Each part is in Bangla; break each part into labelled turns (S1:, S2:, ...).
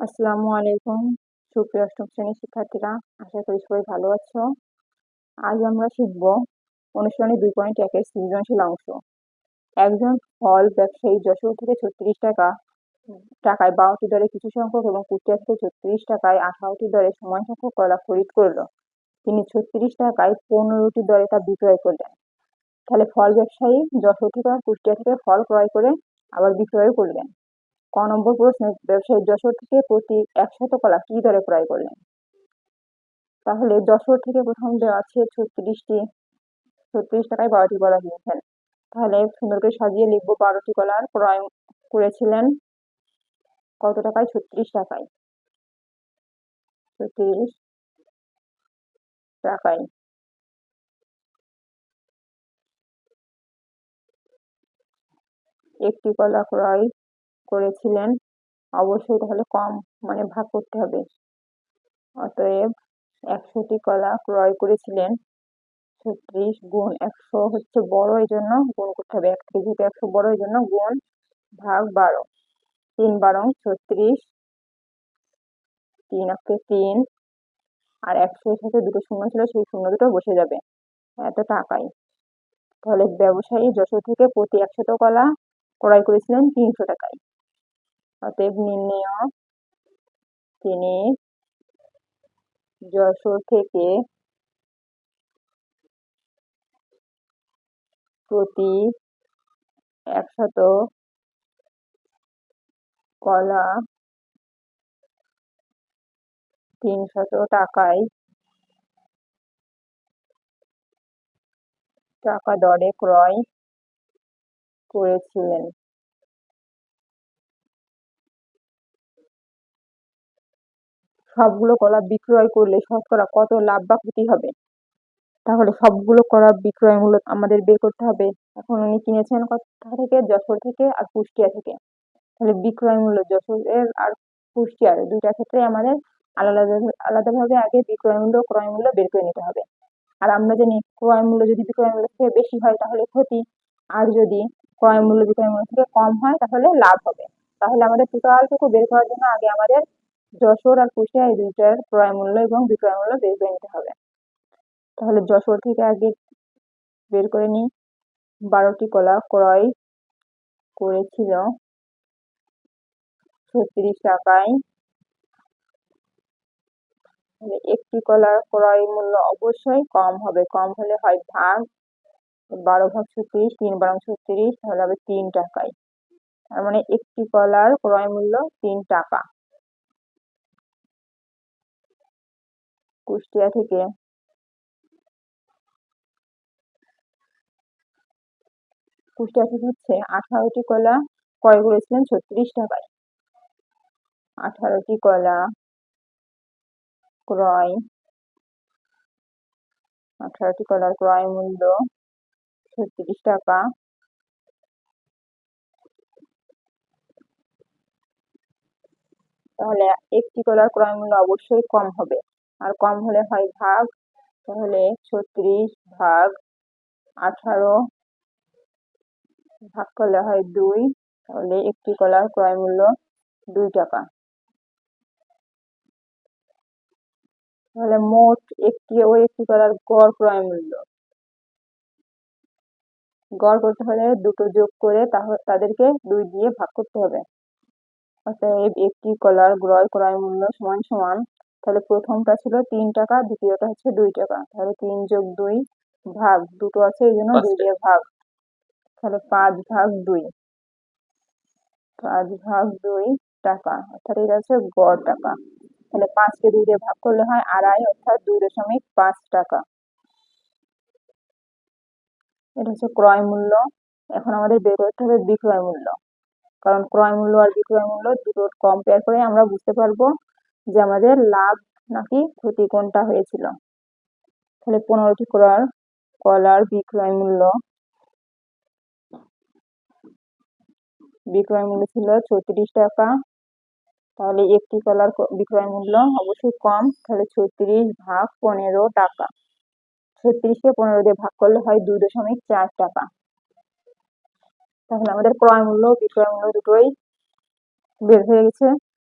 S1: আসসালামু আলাইকুম। সুপ্রিয় অষ্টম শ্রেণির শিক্ষার্থীরা, আশা করি সবাই ভালো আছো। আজ আমরা শিখব অনুশীলনী দুই পয়েন্ট একের সৃজনশীল অংশ। একজন ফল ব্যবসায়ী যশোর থেকে ছত্রিশ টাকা, টাকায় বারোটি দরে কিছু সংখ্যক এবং কুষ্টিয়া থেকে ছত্রিশ টাকায় আঠারোটি দরে সমান সংখ্যক কলা খরিদ করল। তিনি ছত্রিশ টাকায় পনেরোটি দরে তা বিক্রয় করলেন। তাহলে ফল ব্যবসায়ী যশোর থেকে কুষ্টিয়া থেকে ফল ক্রয় করে আবার বিক্রয় করলেন। ক নম্বর প্রশ্নে ব্যবসায়ী যশোর থেকে প্রতি একশত কলা কি দরে ক্রয় করলেন? তাহলে যশোর থেকে প্রথম দেওয়া আছে ছত্রিশটি, ছত্রিশ টাকায় বারোটি কলা কিনেছেন। তাহলে সুন্দর করে সাজিয়ে লিখব, বারোটি কলার ক্রয় করেছিলেন। কত টাকায়? ছত্রিশ টাকায়। ছত্রিশ টাকায়। একটি কলা ক্রয় করেছিলেন, অবশ্যই তাহলে কম মানে ভাগ করতে হবে। অতএব একশোটি কলা ক্রয় করেছিলেন, ছত্রিশ গুণ একশো হচ্ছে বড় এই জন্য গুণ করতে হবে। এক থেকে একশো বড় এই জন্য গুণ ভাগ বারো। তিন বারং ছত্রিশ, তিন অক্ষে তিন, আর একশোর সাথে দুটো শূন্য ছিল, সেই শূন্য দুটো বসে যাবে। এত টাকাই। তাহলে ব্যবসায়ী যশোর থেকে প্রতি একশত কলা ক্রয় করেছিলেন তিনশো টাকায়। অতএব নির্ণয় তিনি যশোর থেকে প্রতি একশত কলা তিনশত টাকায় টাকা দরে ক্রয় করেছিলেন। সবগুলো কলা বিক্রয় করলে শতকরা কত লাভ বা ক্ষতি হবে? তাহলে সবগুলো কলা বিক্রয় মূল্য আমাদের বের করতে হবে। এখন উনি কিনেছেন কোথা থেকে? যশোর থেকে আর কুষ্টিয়া থেকে। তাহলে বিক্রয় মূল্য যশোরের আর কুষ্টিয়ার দুইটা ক্ষেত্রে আমাদের আলাদা আলাদাভাবে আগে বিক্রয় মূল্য, ক্রয় মূল্য বের করে নিতে হবে। আর আমরা জানি ক্রয় মূল্য যদি বিক্রয় মূল্য থেকে বেশি হয় তাহলে ক্ষতি। আর যদি ক্রয় মূল্য বিক্রয় মূল্য থেকে কম হয় তাহলে লাভ হবে। তাহলে আমাদের টোটালটুকু বের করার জন্য আগে আমাদের যশোর আর কুষ্টিয়া এই দুইটার ক্রয় মূল্য এবং বিক্রয় মূল্য বের করে নিতে হবে। তাহলে যশোর থেকে আগে বের করে নিই। বারোটি কলা ক্রয় করেছিল। ছত্রিশ টাকায়। একটি কলার ক্রয় মূল্য অবশ্যই কম হবে। কম হলে হয় ভাগ। বারো ভাগ ছত্রিশ, তিন বারো ছত্রিশ, তাহলে হবে তিন টাকায়। তার মানে একটি কলার ক্রয় মূল্য তিন টাকা। কুষ্টিয়া থেকে। কুষ্টিয়া থেকে হচ্ছে আঠারোটি কলা ক্রয় করেছিলেন ছত্রিশ টাকায়। আঠারোটি কলা ক্রয়, আঠারোটি কলার ক্রয় মূল্য ছত্রিশ টাকা। তাহলে একটি কলার ক্রয় মূল্য অবশ্যই কম হবে। আর কম হলে হয় ভাগ তাহলে ছত্রিশ ভাগ, আঠারো ভাগ করলে হয় দুই, তাহলে একটি কলার ক্রয় মূল্য দুই টাকা। তাহলে মোট একটি ও একটি কলার গড় ক্রয় মূল্য। গড় করতে হলে দুটো যোগ করে তাদেরকে দুই দিয়ে ভাগ করতে হবে। অতএব একটি কলার ক্রয় ক্রয় মূল্য সমান সমান তাহলে প্রথমটা ছিল তিন টাকা দ্বিতীয়টা হচ্ছে দুই টাকা। তাহলে তিন যোগ দুই ভাগ। দুটো আছে এই জন্য দুই দিয়ে ভাগ। তাহলে পাঁচ ভাগ দুই। পাঁচ ভাগ দুই টাকা। অর্থাৎ এটা হচ্ছে গড় টাকা। তাহলে পাঁচকে দুই দিয়ে ভাগ করলে হয় আড়াই অর্থাৎ দুই দশমিক পাঁচ টাকা। এটা হচ্ছে ক্রয় মূল্য। এখন আমাদের বের করতে হবে বিক্রয় মূল্য। কারণ ক্রয় মূল্য আর বিক্রয় মূল্য দুটো কম্পেয়ার করে আমরা বুঝতে পারব যে আমাদের লাভ নাকি ক্ষতি কোনটা হয়েছিল? তাহলে পনেরোটি কলার কলার বিক্রয় মূল্য। বিক্রয় মূল্য ছিল ছত্রিশ টাকা। তাহলে একটি কলার বিক্রয় মূল্য অবশ্যই কম, তাহলে ছত্রিশ ভাগ পনেরো টাকা। ছত্রিশকে পনেরো দিয়ে ভাগ করলে হয় দুই দশমিক চার টাকা। তাহলে আমাদের ক্রয় মূল্য, বিক্রয় মূল্য দুটোই বের হয়ে গেছে।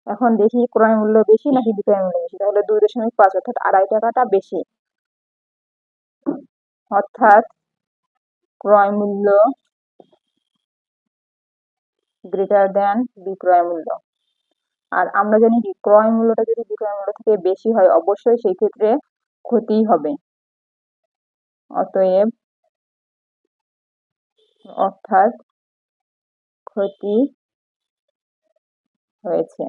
S1: এখন দেখি ক্রয় মূল্য বেশি নাকি বিক্রয় মূল্য বেশি? তাহলে দুই দশমিক পাঁচ অর্থাৎ আড়াই টাকাটা বেশি। অর্থাৎ ক্রয় মূল্য গ্রেটার দেন বিক্রয় মূল্য আর আমরা জানি কি ক্রয় মূল্যটা যদি বিক্রয় মূল্য থেকে বেশি হয় অবশ্যই সেই ক্ষেত্রে ক্ষতি হবে। অতএব অর্থাৎ ক্ষতি হয়েছে।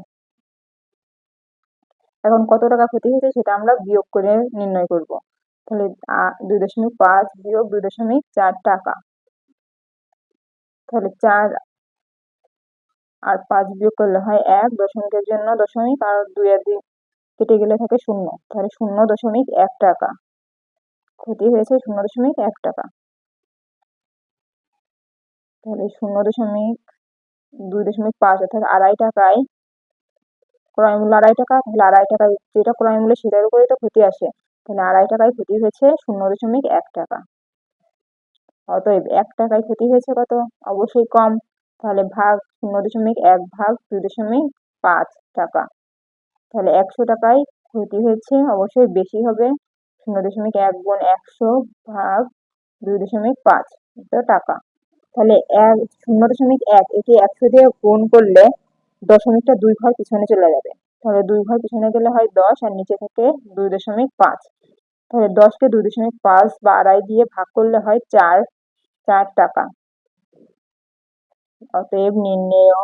S1: এখন কত টাকা ক্ষতি হয়েছে সেটা আমরা বিয়োগ করে নির্ণয় করব। তাহলে দুই দশমিক পাঁচ বিয়োগ দুই দশমিক চার টাকা। তাহলে চার আর পাঁচ বিয়োগ করলে হয় এক, দশমিকের জন্য দশমিক, আর দুই আর দুই কেটে গেলে থাকে শূন্য। তাহলে শূন্য দশমিক এক টাকা। ক্ষতি হয়েছে শূন্য দশমিক এক টাকা। তাহলে শূন্য দশমিক দুই দশমিক পাঁচ, অর্থাৎ আড়াই টাকায় ক্রয় মূল্য আড়াই টাকা তাহলে আড়াই টাকায় যেটা ক্রয় মূল্য সেটার উপরেই তো ক্ষতি আসে। তাহলে আড়াই টাকায় ক্ষতি হয়েছে শূন্য দশমিক এক টাকা। অতএব এক টাকায় ক্ষতি হয়েছে কত? অবশ্যই কম। তাহলে ভাগ শূন্য দশমিক এক ভাগ দুই দশমিক পাঁচ টাকা। তাহলে একশো টাকায় ক্ষতি হয়েছে অবশ্যই বেশি হবে। শূন্য দশমিক এক গুণ একশো ভাগ দুই দশমিক পাঁচ টাকা। তাহলে এক, শূন্য দশমিক এক একে একশো দিয়ে গুণ করলে দশমিকটা দুই ঘর পিছনে চলে যাবে। তাহলে দুই ঘর পিছনে গেলে হয় দশ আর নিচে থেকে দুই দশমিক পাঁচ। তাহলে দশকে দুই দশমিক পাঁচ বা আড়াই দিয়ে ভাগ করলে হয় চার চার টাকা। অতএব নির্ণেয়।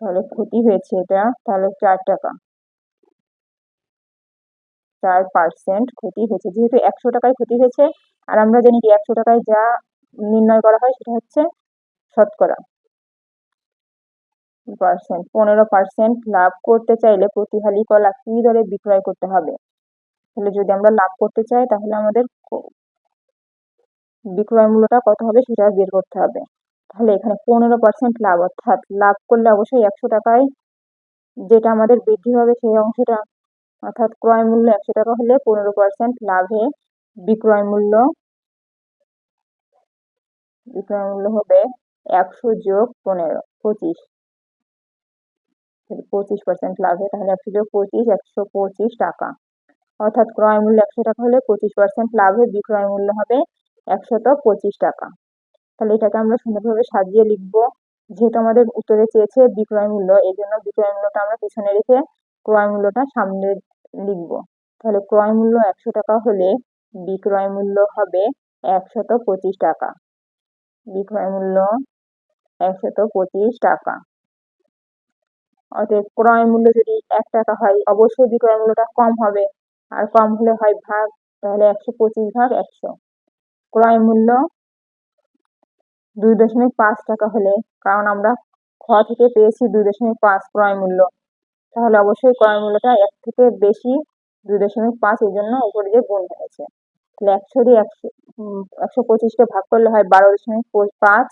S1: তাহলে ক্ষতি হয়েছে এটা, তাহলে চার টাকা। চার পার্সেন্ট ক্ষতি হয়েছে, যেহেতু একশো টাকায় ক্ষতি হয়েছে, আর আমরা জানি কি একশো টাকায় যা নির্ণয় করা হয় সেটা হচ্ছে শতকরা পার্সেন্ট, পনেরো পার্সেন্ট লাভ করতে চাইলে প্রতি হালি কলা কি দরে বিক্রয় করতে হবে? তাহলে যদি আমরা লাভ করতে চাই, তাহলে আমাদের বিক্রয় মূল্যটা কত হবে সেটা বের করতে হবে। তাহলে এখানে পনেরো পার্সেন্ট লাভ, অর্থাৎ লাভ করলে অবশ্যই একশো টাকায় যেটা আমাদের বৃদ্ধি হবে সেই অংশটা, অর্থাৎ ক্রয় মূল্য একশো টাকা হলে পনেরো পার্সেন্ট লাভে বিক্রয় মূল্য বিক্রয় মূল্য হবে একশো যোগ পনেরো, পঁচিশ। পঁচিশ পার্সেন্ট লাভে তাহলে একশো যোগ পঁচিশ একশো পঁচিশ টাকা। অর্থাৎ ক্রয় মূল্য একশো টাকা হলে পঁচিশ পার্সেন্ট লাভে, বিক্রয় মূল্য হবে একশত পঁচিশ টাকা। তাহলে এটাকে আমরা সুন্দরভাবে সাজিয়ে লিখব। যেহেতু আমাদের উত্তরে চেয়েছে বিক্রয় মূল্য এই জন্য বিক্রয় মূল্যটা আমরা পিছনে রেখে ক্রয় মূল্যটা সামনে লিখব। তাহলে ক্রয় মূল্য একশো টাকা হলে বিক্রয় মূল্য হবে একশত পঁচিশ টাকা। বিক্রয় মূল্য একশত পঁচিশ টাকা। অতএব ক্রয় মূল্য যদি এক টাকা হয়, অবশ্যই বিক্রয় মূল্যটা কম হবে। আর কম হলে হয় ভাগ, তাহলে একশো পঁচিশ ভাগ একশো। ক্রয় মূল্য দুই দশমিক পাঁচ টাকা হলে, কারণ আমরা খ থেকে পেয়েছি দুই দশমিক পাঁচ ক্রয় মূল্য। তাহলে অবশ্যই ক্রয় মূল্যটা এক থেকে বেশি দুই দশমিক পাঁচ এই জন্য উপরে যে গুণ হয়েছে। তাহলে একশো দিয়ে একশো একশো পঁচিশকে ভাগ করলে হয় বারো দশমিক পাঁচ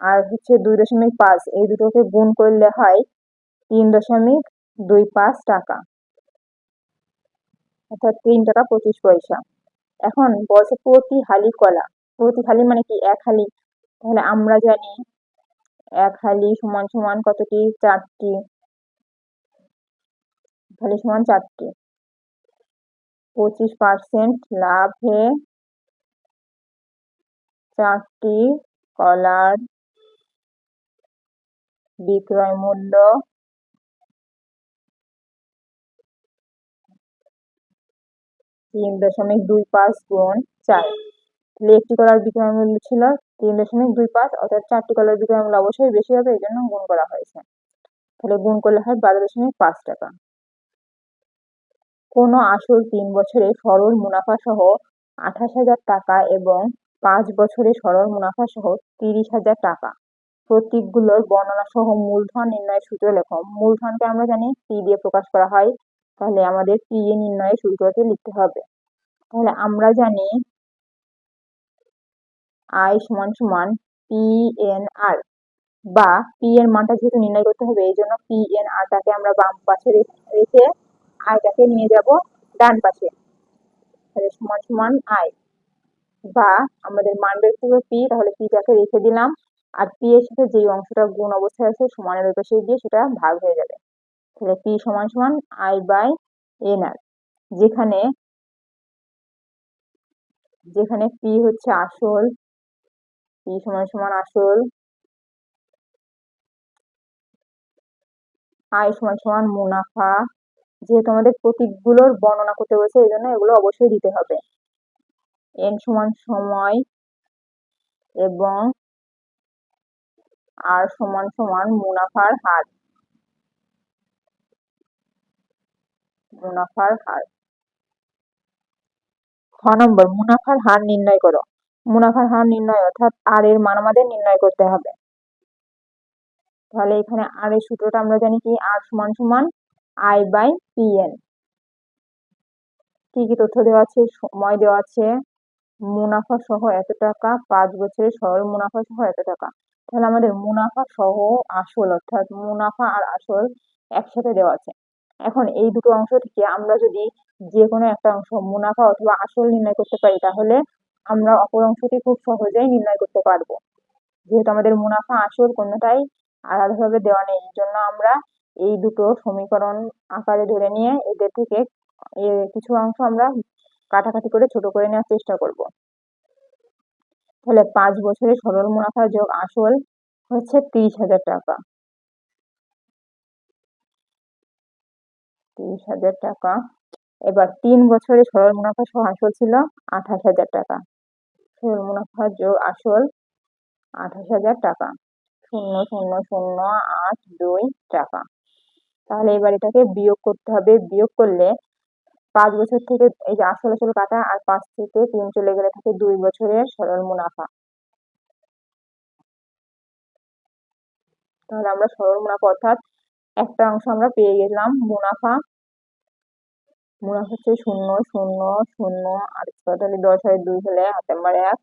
S1: আর হচ্ছে দুই দশমিক পাঁচ, এই দুটোকে গুণ করলে হয় তিন দশমিক দুই পাঁচ টাকা। অর্থাৎ তিন টাকা পঁচিশ পয়সা। এখন বলছে প্রতি হালি কলা। প্রতি হালি মানে কি? এক হালি। তাহলে আমরা জানি এক হালি সমান সমান কতটি চারটি। হালি সমান চারটি। পঁচিশ পার্সেন্ট লাভে চারটি কলার বিক্রয় মূল্য তিন দশমিক দুই পাঁচ গুণ চার। তাহলে একটি কলার বিক্রয় মূল্য ছিল তিন দশমিক দুই পাঁচ, অর্থাৎ চারটি কলার বিক্রয় মূল্য অবশ্যই বেশি হবে এই জন্য গুণ করা হয়েছে। তাহলে গুণ করলে হয় বারো দশমিক পাঁচ টাকা। কোনো আসল তিন বছরে সরল মুনাফা সহ আঠাশ হাজার টাকা এবং পাঁচ বছরে সরল মুনাফা সহ তিরিশ হাজার টাকা। প্রতীকগুলোর বর্ণনা সহ মূলধন নির্ণয়ের সূত্র লেখো। মূলধনকে আমরা জানি পি দিয়ে প্রকাশ করা হয়। তাহলে আমাদের পি এ নির্ণয়ের সূত্রটি লিখতে হবে। তাহলে আমরা জানি আই সমান সমান পি এন আর বা পি এর মানটা যেহেতু নির্ণয় করতে হবে, এই জন্য পি এন আরটাকে আমরা বাম পাশে রেখে আয়টাকে নিয়ে যাব ডান পাশে। তাহলে সমান সমান আই বা আমাদের মান বের করব পি তাহলে পিটাকে রেখে দিলাম। আর পি এর সাথে যেই অংশটা গুণ অবস্থায় আছে সমানের ওই পাশে গিয়ে সেটা ভাগ হয়ে যাবে। তাহলে পি সমান সমান আই বাই এন আর যেখানে যেখানে পি হচ্ছে আসল পি সমান সমান আসল আই সমান সমান মুনাফা, যেহেতু আমাদের প্রতীকগুলোর বর্ণনা করতে বলছে, এই জন্য এগুলো অবশ্যই দিতে হবে। এন সমান সময় এবং আর সমান সমান মুনাফার হার। মুনাফার হার। ছ নম্বর, মুনাফার হার নির্ণয় করো। মুনাফার হার নির্ণয় অর্থাৎ আর এর মান আমাদের নির্ণয় করতে হবে। তাহলে এখানে আর এর সূত্রটা আমরা জানি কি? আর সমান সমান আই বাই পি এন কি কি তথ্য দেওয়া আছে, সময় দেওয়া আছে। মুনাফা সহ এত টাকা, পাঁচ বছরের সরল মুনাফা সহ এত টাকা। তাহলে আমাদের মুনাফা সহ আসল, অর্থাৎ মুনাফা আর আসল একসাথে দেওয়া আছে। এখন এই দুটো অংশ থেকে আমরা যদি যে কোনো একটা অংশ মুনাফা অথবা আসল নির্ণয় করতে পারি, তাহলে আমরা অপর অংশটি খুব সহজেই নির্ণয় করতে পারব। যেহেতু আমাদের মুনাফা আসল, কোনোটাই আলাদাভাবে দেওয়া নেই এই জন্য আমরা এই দুটো সমীকরণ আকারে ধরে নিয়ে এদের থেকে কিছু অংশ আমরা কাটাকাটি করে ছোট করে নেওয়ার চেষ্টা করব। তাহলে পাঁচ বছরে সরল মুনাফা যোগ আসল হচ্ছে তিরিশ হাজার টাকা। তিরিশ হাজার টাকা। এবার তিন বছরে সরল মুনাফা সহ আসল ছিল আঠাশ হাজার টাকা। সরল মুনাফা যোগ আসল আঠাশ হাজার টাকা। শূন্য শূন্য শূন্য, আট, দুই, টাকা। তাহলে এবার এটাকে বিয়োগ করতে হবে। বিয়োগ করলে পাঁচ বছর থেকে এই যে আসল আসল কাটা আর পাঁচ থেকে তিন চলে গেলে থাকে দুই বছরের সরল মুনাফা। তাহলে আমরা সরল মুনাফা অর্থাৎ একটা অংশ আমরা পেয়ে গেলাম মুনাফা। মুনাফা হচ্ছে শূন্য শূন্য শূন্য, আর তাহলে দশ হয় দুই হলে হাতে আমার এক।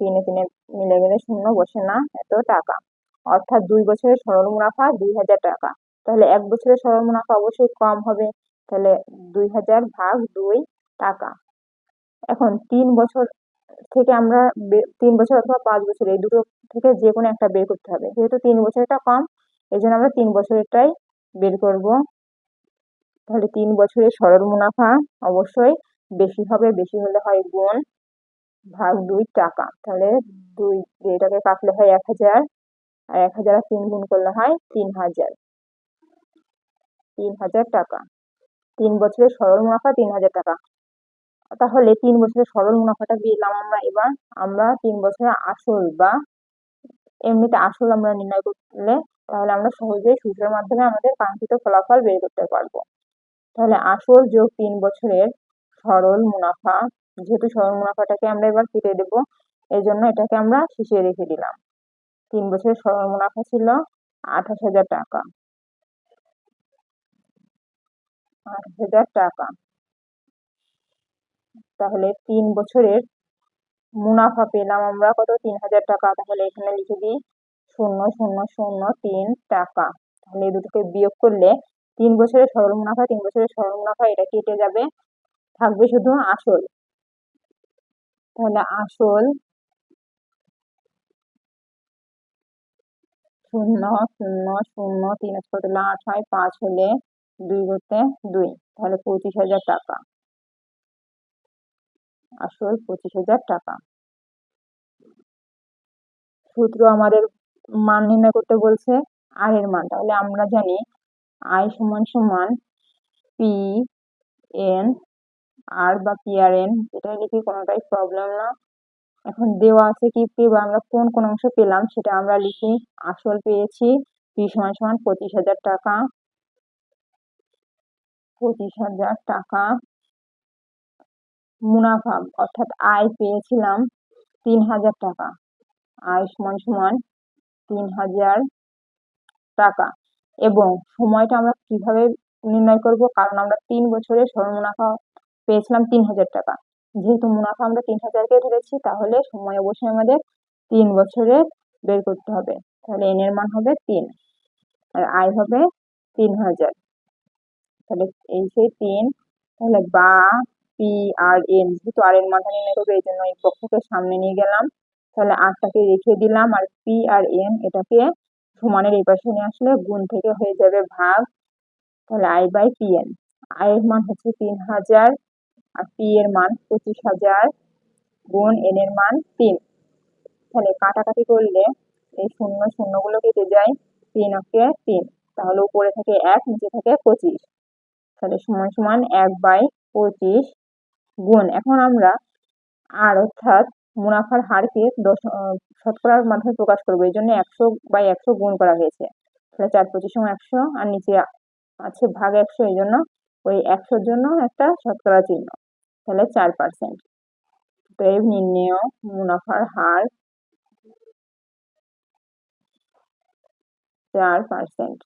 S1: তিনে তিনে মিলে গেলে শূন্য, বসে না এত টাকা। অর্থাৎ দুই বছরের সরল মুনাফা দুই হাজার টাকা। তাহলে এক বছরের সরল মুনাফা অবশ্যই কম হবে। তাহলে দুই হাজার ভাগ দুই টাকা। এখন তিন বছর থেকে আমরা তিন বছর অথবা পাঁচ বছর এই দুটো থেকে যে কোনো একটা বের করতে হবে। যেহেতু তিন বছরটা কম এই জন্য আমরা তিন বছরেরটাই বের করব। তাহলে তিন বছরের সরল মুনাফা অবশ্যই বেশি হবে, বেশি হলে হয় গুণ ভাগ দুই টাকা। তাহলে দুই, এটাকে কাটলে হয় এক হাজার, আর এক হাজার তিন গুণ করলে হয় তিন হাজার। তিন হাজার টাকা। তিন বছরের সরল মুনাফা তিন হাজার টাকা। তাহলে তিন বছরের সরল মুনাফাটা পেলাম আমরা এবার। আমরা তিন বছরের আসল বা এমনিতে আসল আমরা নির্ণয় করলে তাহলে আমরা সহজেই সূত্রের মাধ্যমে আমাদের কাঙ্ক্ষিত ফলাফল বের করতে পারব। তাহলে আসল যোগ তিন বছরের সরল মুনাফা, যেহেতু সরল মুনাফাটাকে আমরা এবার কেটে দেব এই জন্য এটাকে আমরা শেষে রেখে দিলাম। তিন বছরের সরল মুনাফা ছিল আঠাশ হাজার টাকা। আট হাজার টাকা। তাহলে তিন বছরের মুনাফা পেলাম আমরা। কত? তিন হাজার টাকা। তাহলে এখানে লিখে দিই, শূন্য শূন্য শূন্য, তিন টাকা। তাহলে দুটোকে বিয়োগ করলে তিন বছরের সরল মুনাফা, তিন বছরের সরল মুনাফা, এটা কেটে যাবে। থাকবে শুধু আসল। তাহলে আসল শূন্য শূন্য শূন্য, তিন কত আট হয় পাঁচ হলে দুই করতে দুই, তাহলে পঁচিশ হাজার টাকা। আসল পঁচিশ হাজার টাকা। সূত্র আমাদের মান নির্ণয় করতে বলছে আর এর মান, তাহলে আমরা জানি আই সমান সমান পি এন আর বা পি আর এন এটা লিখি কোনোটাই প্রবলেম না। এখন দেওয়া আছে কি পি বা আমরা কোন কোন অংশ পেলাম, সেটা আমরা লিখি, আসল পেয়েছি পি সমান সমান পঁচিশ হাজার টাকা। পঁচিশ হাজার টাকা মুনাফা, অর্থাৎ আয় পেয়েছিলাম তিন হাজার টাকা। আয় সমান সমান তিন হাজার টাকা। এবং সময়টা আমরা কীভাবে নির্ণয় করব? কারণ আমরা তিন বছরে সরল মুনাফা পেয়েছিলাম তিন হাজার টাকা। যেহেতু মুনাফা আমরা তিন হাজারকে ধরেছি, তাহলে সময় অবশ্যই আমাদের তিন বছরে বের করতে হবে। তাহলে এন এর মান হবে তিন, আর আয় হবে তিন হাজার। তাহলে এই সেই তিন, তাহলে বা, পি আর এন, যেহেতু আর এন মানটা নির্ণয় করবে এই জন্য এই পক্ষকে সামনে নিয়ে গেলাম। তাহলে আটটাকে রেখে দিলাম, আর পি আর এন এটাকে সমানের এই পাশে নিয়ে আসলে গুণ থেকে হয়ে যাবে ভাগ, তাহলে I by P N. I এর মান হচ্ছে তিন হাজার, আর পি এর মান পঁচিশ হাজার গুণ এন এর মান তিন। তাহলে কাটাকাটি করলে এই শূন্য শূন্যগুলো কেটে যায়, তিন ওকে তিন। তাহলে উপরে থাকে এক, নিচে থাকে পঁচিশ। তাহলে সমান সমান এক বাই পঁচিশ গুণ। এখন আমরা আর অর্থাৎ মুনাফার হারকে দশ শতকরার মাধ্যমে প্রকাশ করব। এই জন্য একশো বাই একশো গুণ করা হয়েছে। তাহলে চার পঁচিশ সময় একশো আর নিচে আছে ভাগ একশো, এই জন্য ওই একশোর জন্য একটা শতকরা চিহ্ন। তাহলে চার পার্সেন্ট। তো এই নির্ণেয় মুনাফার হার চার পার্সেন্ট।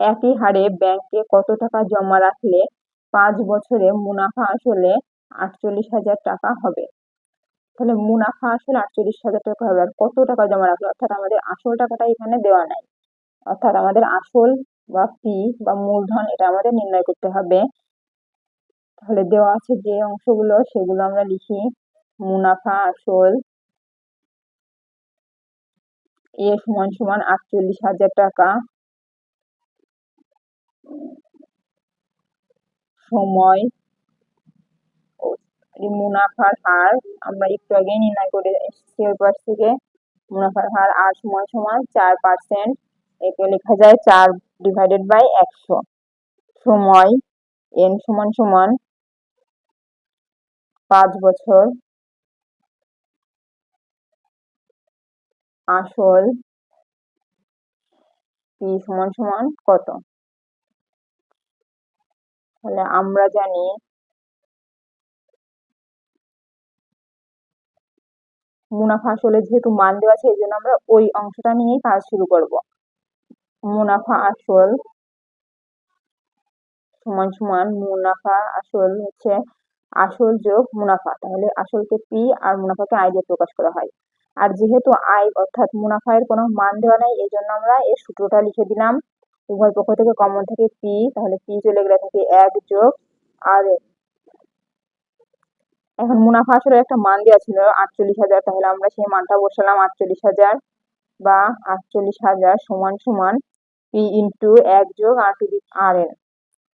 S1: একই হারে ব্যাংকে কত টাকা জমা রাখলে পাঁচ বছরে মুনাফা আসলে আটচল্লিশ হাজার টাকা হবে? তাহলে মুনাফা আসলে আটচল্লিশ হাজার টাকা হবে। আর কত টাকা জমা রাখলে? অর্থাৎ আমাদের আসল টাকাটা এখানে দেওয়া নাই। অর্থাৎ আমাদের আসল বা ফি বা মূলধন এটা আমাদের নির্ণয় করতে হবে। তাহলে দেওয়া আছে যে অংশগুলো, সেগুলো আমরা লিখি। মুনাফা আসল এ সমান সমান আটচল্লিশ হাজার টাকা। সময় মুনাফার হার। আমরা একটু আগে নির্ণয় করে এসেছি ওই পাশ থেকে। মুনাফার হার আর সমান সমান চার পার্সেন্ট একে লেখা যায় চার ডিভাইডেড বাই একশো। সময় এন সমান সমান পাঁচ বছর। আসল সমান সমান কত? তাহলে আমরা জানি মুনাফা আসলে যেহেতু মান দেওয়া আছে এই জন্য আমরা ওই অংশটা নিয়েই কাজ শুরু করব। মুনাফা আসল সমান সমান মুনাফা আসল হচ্ছে আসল যোগ মুনাফা। তাহলে আসলকে পি আর মুনাফাকে আয় দিয়ে প্রকাশ করা হয়। আর যেহেতু আয় অর্থাৎ মুনাফায়ের কোনো মান দেওয়া নাই এই জন্য আমরা এর সূত্রটা লিখে দিলাম উভয় পক্ষ থেকে কমন থেকে পি তাহলে পি চলে গেলে থাকে এক যোগ আর এখন মুনাফা আসলে একটা মান দেওয়া ছিল, আটচল্লিশ হাজার, তাহলে আমরা সেই মানটা বসালাম আটচল্লিশ হাজার বা আটচল্লিশ হাজার সমান সমান পি ইন্টু এক যোগ আর টু আর এন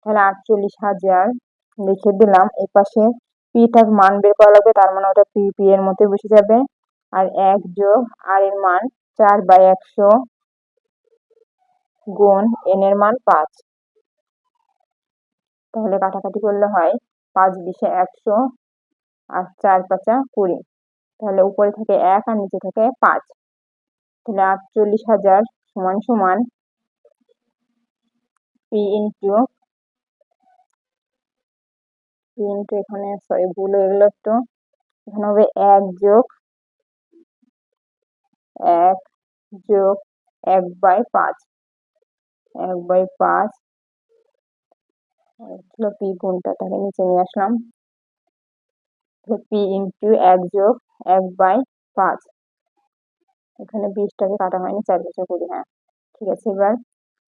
S1: তাহলে আটচল্লিশ হাজার লিখে দিলাম, এই পাশে পিটার মান বের করা লাগবে, তার মানে ওটা পি পি এর মধ্যে বসে যাবে। আর এক যোগ আর এর মান চার বাই একশো গুণ এন এর মান পাঁচ। তাহলে কাটাকাটি করলে হয় পাঁচ বিশে একশো আর চার পাঁচা কুড়ি। তাহলে উপরে থাকে এক আর নিচে থাকে পাঁচ। তাহলে আটচল্লিশ হাজার সমান সমান পি ইন্টু পি ইন্টু এখানে সরি ভুল হয়ে একটু। এখানে হবে এক যোগ এক যোগ এক বাই পাঁচ। এক বাই পাঁচ। পি গুণটা, তাহলে নিচে নিয়ে আসলাম। পি ইন্টু এক যোগ এক বাই পাঁচ। এখানে বিশটাকে কাটা হয়নি, চার বছর করি হ্যাঁ। ঠিক আছে, এবার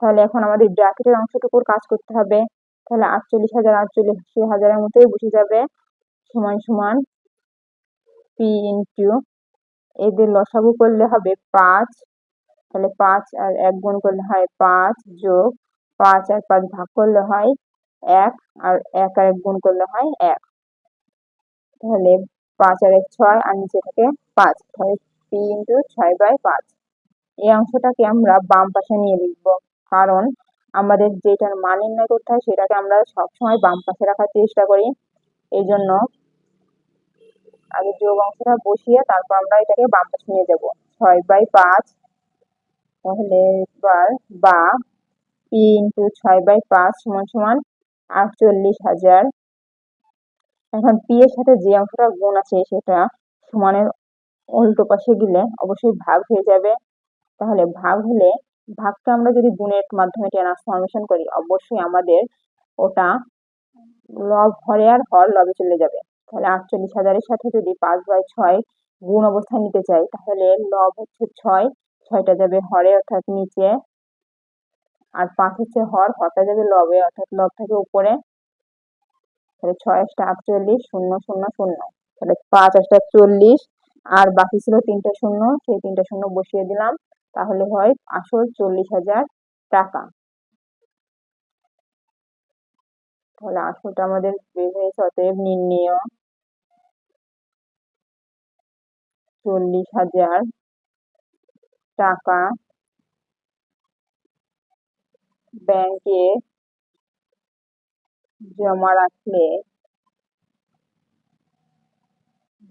S1: তাহলে এখন আমাদের ব্র্যাকেটের অংশটুকুর কাজ করতে হবে। তাহলে আটচল্লিশ হাজার, আটচল্লিশ হাজারের মতোই বসে যাবে। সমান সমান পি ইন্টু এদের লসাগু করলে হবে পাঁচ। তাহলে পাঁচ আর এক গুণ করলে হয় পাঁচ যোগ পাঁচ আর পাঁচ ভাগ করলে হয় এক, আর এক আর এক গুণ করলে হয় এক। তাহলে পাঁচ আর এক ছয়, আর নিচে থাকে পাঁচ। তাহলে পি ইন্টু ছয় বাই পাঁচ। এই অংশটাকে আমরা বাম পাশে নিয়ে লিখব। কারণ আমাদের যেটার মান নির্ণয় করতে হয় সেটাকে আমরা সবসময় বাম পাশে রাখার চেষ্টা করি। এই জন্য আগে যোগ অংশটা বসিয়ে তারপর আমরা এটাকে বাম পাশে নিয়ে যাব। ছয় বাই পাঁচ তাহলে এবার বা পি ইন্টু ছয় বাই পাঁচ সমান সমান আটচল্লিশ হাজার। এখন পি এর সাথে যে অংশটা গুণ আছে সেটা সমানের উল্টো পাশে গেলে অবশ্যই ভাগ হয়ে যাবে। তাহলে ভাগ হলে ভাগকে আমরা যদি গুণের মাধ্যমে ট্রান্সফরমেশন করি, অবশ্যই আমাদের ওটা লব হরে আর হর লবে চলে যাবে। তাহলে আটচল্লিশ হাজারের সাথে যদি পাঁচ বাই ছয় গুণ অবস্থায় নিতে চাই, তাহলে লব হচ্ছে ছয়। ছয়টা যাবে হরে অর্থাৎ নিচে আর পাঁচ হচ্ছে হর, হরটা যাবে লবে, অর্থাৎ লব থাকে উপরে। তাহলে ছয় একটা আটচল্লিশ, শূন্য শূন্য শূন্য। তাহলে পাঁচ আটটা চল্লিশ আর বাকি ছিল তিনটা শূন্য, সেই তিনটা শূন্য বসিয়ে দিলাম। তাহলে হয় আসল চল্লিশ হাজার টাকা। তাহলে আসলটা আমাদের বের হয়েছে, অতএব নির্ণেয়। চল্লিশ হাজার টাকা ব্যাংকে জমা রাখলে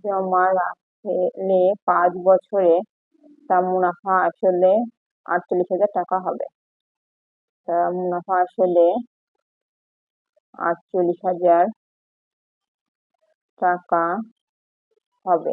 S1: জমা রাখলে পাঁচ বছরে তার মুনাফা আসলে আটচল্লিশ হাজার টাকা হবে। তা মুনাফা আসলে আটচল্লিশ হাজার টাকা হবে।